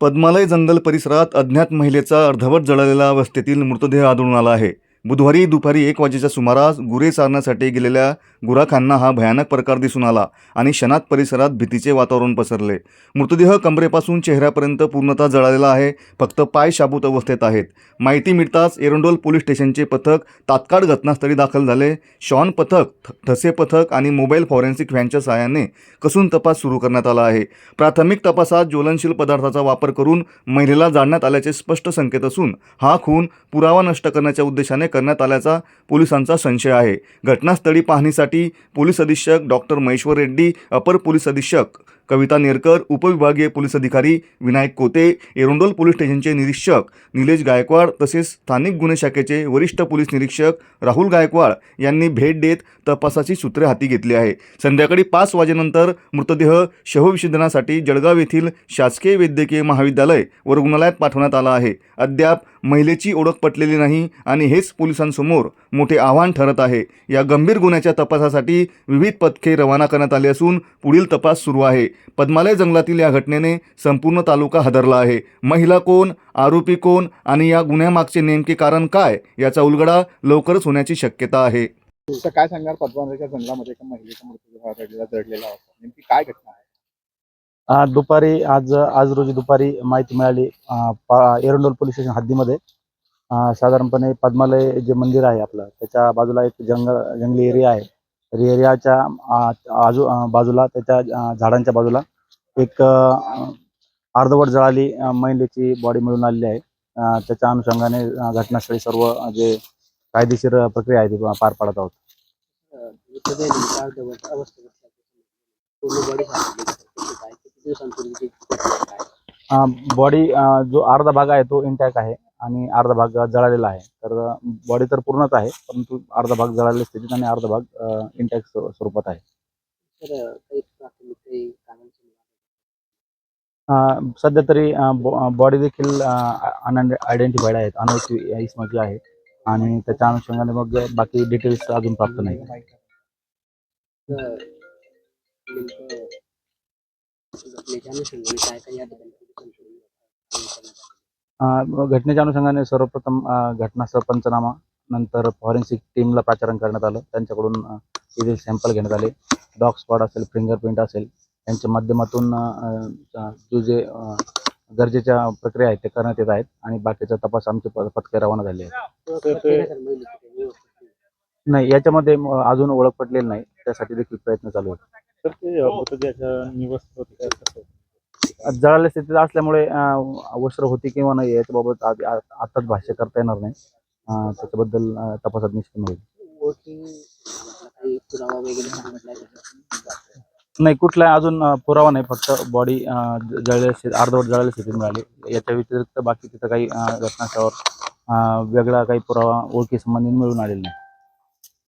पद्मालय जंगल परिसरात अज्ञात महिलेचा अर्धवट जळालेला अवस्थेतील मृतदेह आढळून आला आहे. बुधवारी दुपारी एक वाजेच्या सुमारास गुरे चारण्यासाठी गेलेल्या गुराखांना हा भयानक प्रकार दिसून आला आणि क्षणात परिसरात भीतीचे वातावरण पसरले. मृतदेह कमरेपासून चेहऱ्यापर्यंत पूर्णतः जळालेला आहे फक्त पाय शाबूत अवस्थेत आहेत. माहिती मिळताच एरंडोल पोलीस स्टेशनचे पथक तात्काळ घटनास्थळी दाखल झाले. शॉन पथक ठसे पथक आणि मोबाईल फॉरेन्सिक व्हॅनच्या सहाय्याने कसून तपास सुरू करण्यात आला आहे. प्राथमिक तपासात ज्वलनशील पदार्थाचा वापर करून महिलेला जाळण्यात आल्याचे स्पष्ट संकेत असून हा खून पुरावा नष्ट करण्याच्या उद्देशाने करण्यात आल्याचा पोलिसांचा संशय आहे. घटनास्थळी पाहणीसाठी पोलीस अधीक्षक डॉक्टर महेश्वर रेड्डी अपर पोलीस अधीक्षक कविता नेरकर उपविभागीय पोलीस अधिकारी विनायक कोते एरोंडोल पोलीस स्टेशनचे निरीक्षक निलेश गायकवाड तसेच स्थानिक गुन्हे शाखेचे वरिष्ठ पोलीस निरीक्षक राहुल गायकवाड यांनी भेट देत तपासाची सूत्रे हाती घेतली आहे. संध्याकाळी पाच वाजेनंतर मृतदेह शवविशोधनासाठी जळगाव येथील शासकीय वैद्यकीय महाविद्यालय व रुग्णालयात पाठवण्यात आला आहे. अद्याप महिलेची ओळख पटलेली नाही आणि हेच पोलिसांसमोर मोठे आव्हान ठरत आहे. या गंभीर गुन्ह्याच्या तपासासाठी विविध पथके रवाना करण्यात आली असून पुढील तपास सुरू आहे. पद्मालय जंगलातील या घटनेने संपूर्ण तालुका हादरला आहे. महिला कोण आरोपी कोण आणि या गुन्ह्यामागचे नेमके कारण काय याचा उलगडा लवकरच होण्याची शक्यता आहे. तर काय सांगणार पद्मालयच्या जंगलामध्ये? महिलेचा मृत्यू दडलेला होता? नेमकी काय घटना दुपारी आज आज रोजी दुपारी माहिती मिळाली एरंडोल पोलीस स्टेशन हद्दीमध्ये. साधारणपणे पद्मालय जे मंदिर आहे आपलं त्याच्या बाजूला एक जंगल जंगली एरिया आहे. तर एरियाच्या आजू बाजूला त्याच्या झाडांच्या बाजूला एक अर्धवट जळाली महिलेची बॉडी मिळून आलेली आहे. त्याच्या अनुषंगाने घटनास्थळी सर्व जे कायदेशीर प्रक्रिया आहे ती पार पाडत आहोत. बॉडी जो अर्धा भाग आहे तो इंटॅक आहे आणि अर्धा भाग जळालेला आहे. तर बॉडी तर पूर्णच आहे परंतु अर्धा भाग जळालेल्या स्थितीत आणि अर्धा भाग इंटॅक स्वरूपात आहे. सध्या तरी बॉडी देखील आयडेंटिफाईड आहेत अनोळखी इसमाची आहे आणि त्याच्या अनुषंगाने मग बाकी डिटेल्स अजून प्राप्त नाही घटनेच्या अनुषंगाने सर्वप्रथम घटनास्थळ पंचनामा नंतर फॉरेन्सिक टीमला प्राचारण करण्यात आलं. त्यांच्याकडून अं, सॅम्पल घेण्यात आले. डॉग स्पॉट असेल फिंगरप्रिंट असेल यांच्या माध्यमातून जो जे गरजेच्या प्रक्रिया आहेत ते करण्यात येत आहेत. आणि बाकीचा तपास आमचे पथके रवाना झाले आहेत. नाही याच्यामध्ये अजून ओळख पटलेली नाही. त्यासाठी देखील प्रयत्न चालू आहेत. तर ते मृतदेहाच्या निवास होते काय कसं जळाल्या स्थितीत असल्यामुळे वस्त्र होती किंवा नाही याच्याबाबत आधी- आ- आताच भाष्य करता येणार नाही. अं, त्याच्याबद्दल अं, तपासात निष्पन्न होईल. नाही कुठला अजून अं, पुरावा नाही फक्त बॉडी स्थितीत अर्धवट जळालेल्या स्थितीत मिळाली. याच्या व्यतिरिक्त बाकी तिथं काही अं, घटनास्थळावर अं, वेगळा काही पुरावा ओळखी संबंधी मिळून आलेला नाही.